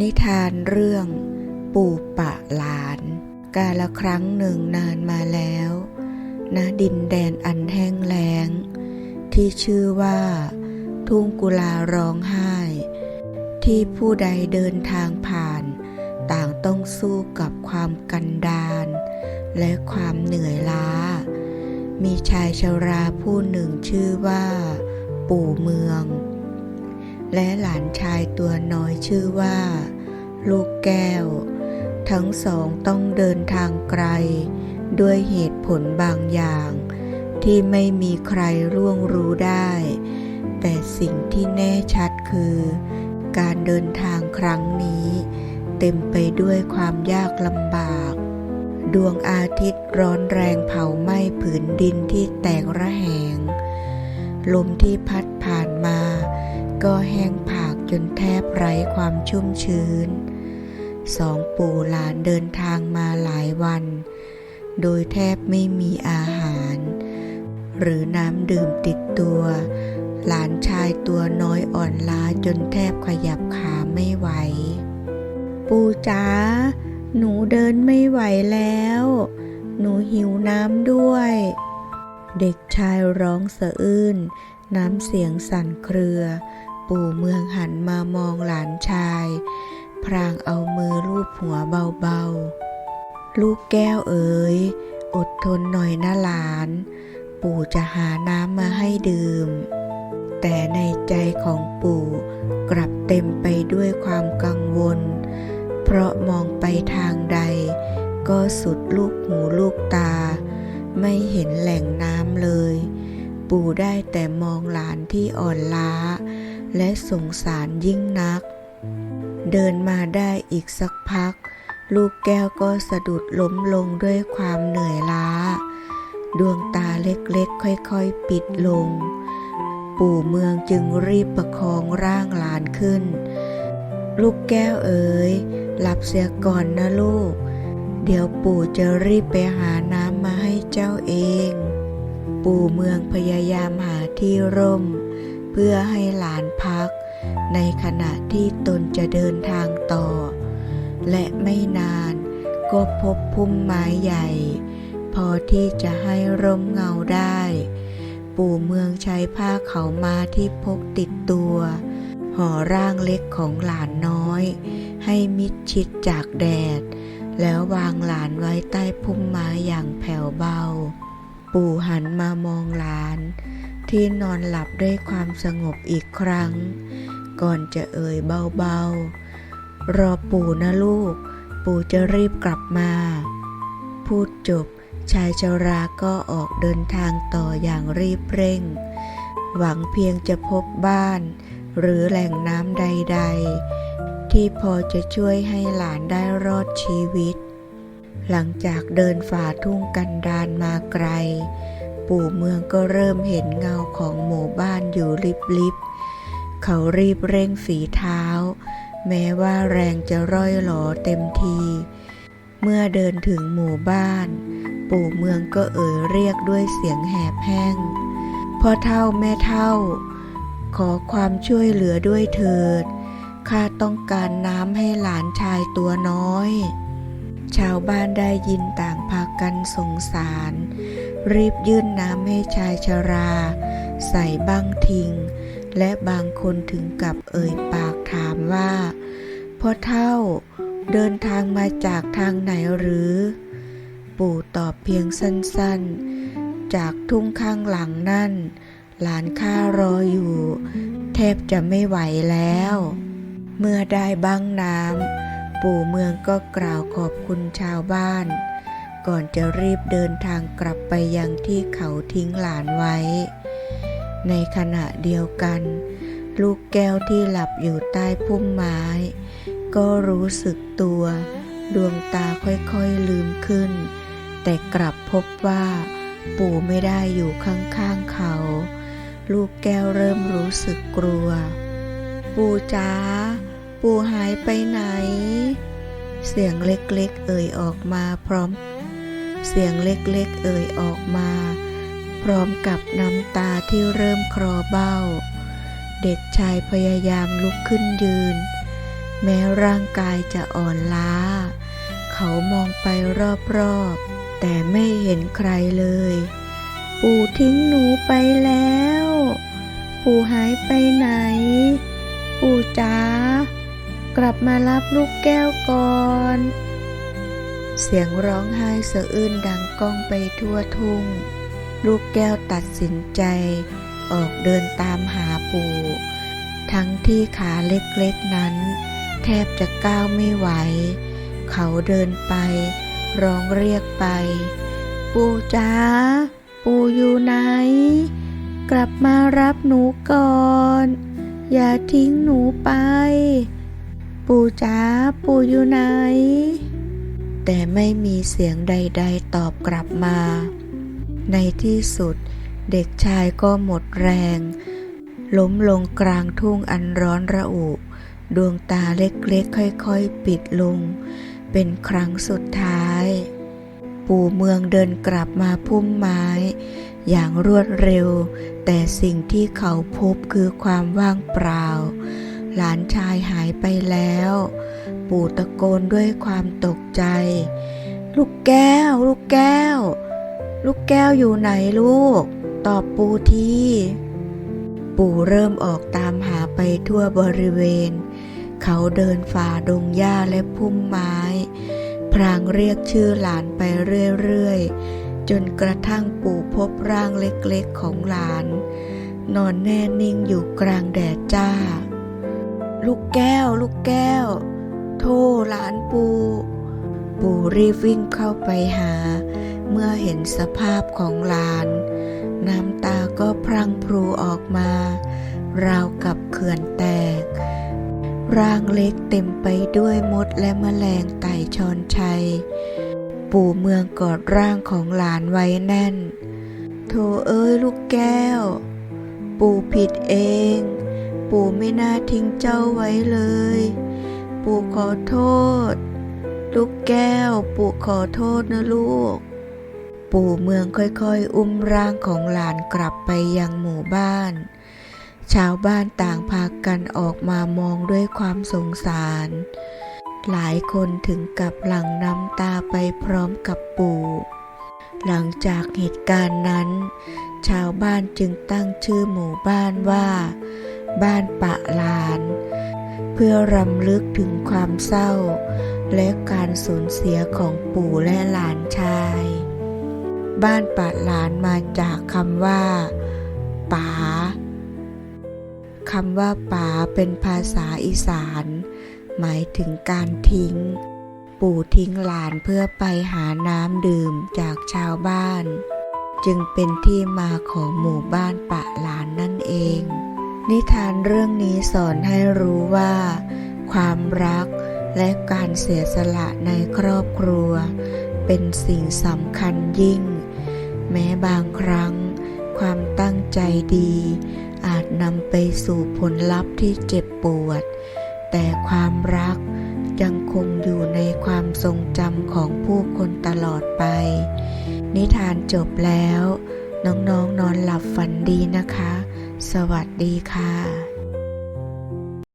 นิทานเรื่อง ปู่ปะหลาน กาละครั้งหนึ่งนานมาแล้วณดินแดนอันแห้งแล้ง ที่ชื่อว่า ทุ่งกุลาร้องไห้ ที่ผู้ใดเดินทางผ่าน ต่างต้องสู้กับความกันดารและความเหนื่อยล้า มีชายชาราผู้หนึ่งชื่อว่า ปู่เมือง และหลานชายตัวน้อยชื่อว่า ลูกแก้ว ทั้งสองต้องเดินทางไกล ด้วยเหตุผลบางอย่าง ที่ไม่มีใครร่วงรู้ได้ แต่สิ่งที่แน่ชัดคือ การเดินทางครั้งนี้ เต็มไปด้วยความยากลำบาก ดวงอาทิตย์ร้อนแรงเผาไหม้ผืนดินที่แตกระแหงลมที่พัด ก็แห้งผากจนแทบไร้ความชุ่มชื้น สองปู่หลานเดินทางมาหลายวัน โดยแทบไม่มีอาหาร หรือน้ำดื่มติดตัว หลานชายตัวน้อยอ่อนล้าจนแทบขยับขาไม่ไหว ปู่จ๋าหนูเดินไม่ไหวแล้ว หนูหิวน้ำด้วย เด็กชายร้องสะอื้นน้ำเสียงสั่นเครือ ปู่เมืองหันมามองหลานชาย พรางเอามือลูบหัวเบาๆ ลูกแก้วเอ๋ย อดทนหน่อยนะหลาน ปู่จะหาน้ำมาให้ดื่ม แต่ในใจของปู่กลับเต็มไปด้วยความกังวล เพราะมองไปทางใด ก็สุดลูกหูลูกตา ไม่เห็นแหล่งน้ำเลยปู่ได้แต่มองหลานที่อ่อนล้า และสงสารยิ่งนัก เดินมาได้อีกสักพัก ลูกแก้วก็สะดุดล้มลงด้วยความเหนื่อยล้า ดวงตาเล็กๆ ค่อยๆ ปิดลง ปู่เมืองจึงรีบประคองร่างหลานขึ้น ลูกแก้วเอ๋ยหลับเสียก่อนนะลูก เดี๋ยวปู่จะรีบไปหาน้ำมาให้เจ้าเอง ปู่เมืองพยายามหาที่ร่ม เพื่อให้หลานพัก ในขณะที่ตนจะเดินทางต่อ และไม่นานก็พบพุ่มไม้ใหญ่ พอที่จะให้ร่มเงาได้ ปู่เมืองใช้ผ้าเขาวมาที่พกติดตัวห่อร่างเล็กของหลานน้อย ให้มิดชิดจากแดด แล้ววางหลานไว้ใต้พุ่มไม้อย่างแผ่วเบา ปู่หันมามองหลาน ที่นอนหลับด้วยความสงบอีกครั้ง ก่อนจะเอ่ยเบาๆ รอปู่นะลูก ปู่จะรีบกลับมา พูดจบชายชราก็ออกเดินทางต่ออย่างรีบเร่ง หวังเพียงจะพบบ้าน หรือแหล่งน้ำใด ๆ ที่พอจะช่วยให้หลานได้รอดชีวิต หลังจากเดินฝ่าทุ่งกันดารมาไกล ปู่เมืองก็เริ่มเห็นเงาของหมู่บ้านอยู่ลิบๆ เขารีบเร่งฝีเท้า แม้ว่าแรงจะร่อยหลอเต็มที เมื่อเดินถึงหมู่บ้าน ปู่เมืองก็เอ่ยเรียกด้วยเสียงแหบแห้งพ่อเท่าแม่เท่า ขอความช่วยเหลือด้วยเถิดข้าต้องการน้ำให้หลานชายตัวน้อย ชาวบ้านได้ยินต่างพากันสงสาร รีบยื่นน้ำให้ชายชรา ใส่บ้างทิงและบางคนถึงกับเอ่ยปากถามว่าพ่อเท่าเดินทางมาจากทางไหนหรือ ปู่ตอบเพียงสั้นๆ จากทุ่งข้างหลังนั่น หลานข้ารออยู่ แทบจะไม่ไหวแล้ว เมื่อได้บ้างน้ำ ปู่เมืองก็กล่าวขอบคุณชาวบ้าน ก่อนจะรีบเดินทางกลับไปยังที่เขาทิ้งหลานไว้ ในขณะเดียวกัน ลูกแก้วที่หลับอยู่ใต้พุ่มไม้ ก็รู้สึกตัว ดวงตาค่อยๆลืมขึ้น แต่กลับพบว่าปู่ไม่ได้อยู่ข้างๆเขา ลูกแก้วเริ่มรู้สึกกลัว ปู่จ๋า ปู่หายไปไหน เสียงเล็กๆ เอ่ยออกมาพร้อม เสียงเล็กๆ เอ่ยออกมา พร้อมกับน้ำตาที่เริ่มคลอเบ้า เด็กชายพยายามลุกขึ้นยืน แม้ร่างกายจะอ่อนล้า เขามองไปรอบๆ แต่ไม่เห็นใครเลย ปู่ทิ้งหนูไปแล้ว ปู่หายไปไหน ปู่จ๋า กลับมารับลูกแก้วก่อน เสียงร้องไห้เสะอื้นดังก้องไปทั่วทุ่ง ลูกแก้วตัดสินใจ ออกเดินตามหาปู่ ทั้งที่ขาเล็กๆนั้น แทบจะก้าวไม่ไหว เขาเดินไป ร้องเรียกไป ปู่จ๋าปู่อยู่ไหน กลับมารับหนูก่อน อย่าทิ้งหนูไป ปู่จ๋าปู่อยู่ไหน แต่ไม่มีเสียงใด ๆ ตอบกลับมา ในที่สุดเด็กชายก็หมดแรง ล้มลงกลางทุ่งอันร้อนระอุ ดวงตาเล็กๆ ค่อยๆ ปิดลง เป็นครั้งสุดท้าย ปู่เมืองเดินกลับมาพุ่มไม้ อย่างรวดเร็ว แต่สิ่งที่เขาพบคือความว่างเปล่า หลานชายหายไปแล้ว ปู่ตะโกนด้วยความตกใจ ลูกแก้ว ลูกแก้ว ลูกแก้วอยู่ไหนลูก ตอบปู่ทีปู่เริ่มออกตามหาไปทั่วบริเวณ เขาเดินฝ่าดงหญ้าและพุ่มไม้ พรางเรียกชื่อหลานไปเรื่อยๆ จนกระทั่งปู่พบร่างเล็กๆของหลาน นอนแน่นิ่งอยู่กลางแดดจ้า ลูกแก้ว ลูกแก้ว โทษหลานปู่ปู่รีบวิ่งเข้าไปหา เมื่อเห็นสภาพของหลาน น้ำตาก็พรังพรูออกมา ราวกับเขื่อนแตก ร่างเล็กเต็มไปด้วยมดและแมลงไต่ชอนชัย ปู่เมืองกอดร่างของหลานไว้แน่น โธเอ้ยลูกแก้ว ปู่ผิดเอง ปู่ไม่น่าทิ้งเจ้าไว้เลย ปู่ขอโทษ ลูกแก้ว ปู่ขอโทษนะลูก ปู่เมืองค่อยๆ อุ้มร่างของหลานกลับไปยังหมู่บ้าน ชาวบ้านต่างพากันออกมามองด้วยความสงสาร หลายคนถึงกับหลั่งน้ำตาไปพร้อมกับปู่ หลังจากเหตุการณ์นั้น ชาวบ้านจึงตั้งชื่อหมู่บ้านว่า บ้านปะลาน เพื่อรำลึกถึงความเศร้า และการสูญเสียของปู่และหลานชาย บ้านปะหลานมาจากคำว่าป๋าคำว่าป๋าเป็นภาษาอีสาน หมายถึงการทิ้ง ปู่ทิ้งหลานเพื่อไปหาน้ำดื่มจากชาวบ้าน จึงเป็นที่มาของหมู่บ้านปะหลานนั่นเอง นิทานเรื่องนี้สอนให้รู้ว่า ความรักและการเสียสละในครอบครัว เป็นสิ่งสำคัญยิ่ง แม้บางครั้ง ความตั้งใจดี อาจนำไปสู่ผลลัพธ์ที่เจ็บปวด แต่ความรักยังคงอยู่ในความทรงจำของผู้คนตลอดไป นิทานจบแล้ว น้องๆนนอนหลับฝันดีนะคะ สวัสดีค่ะ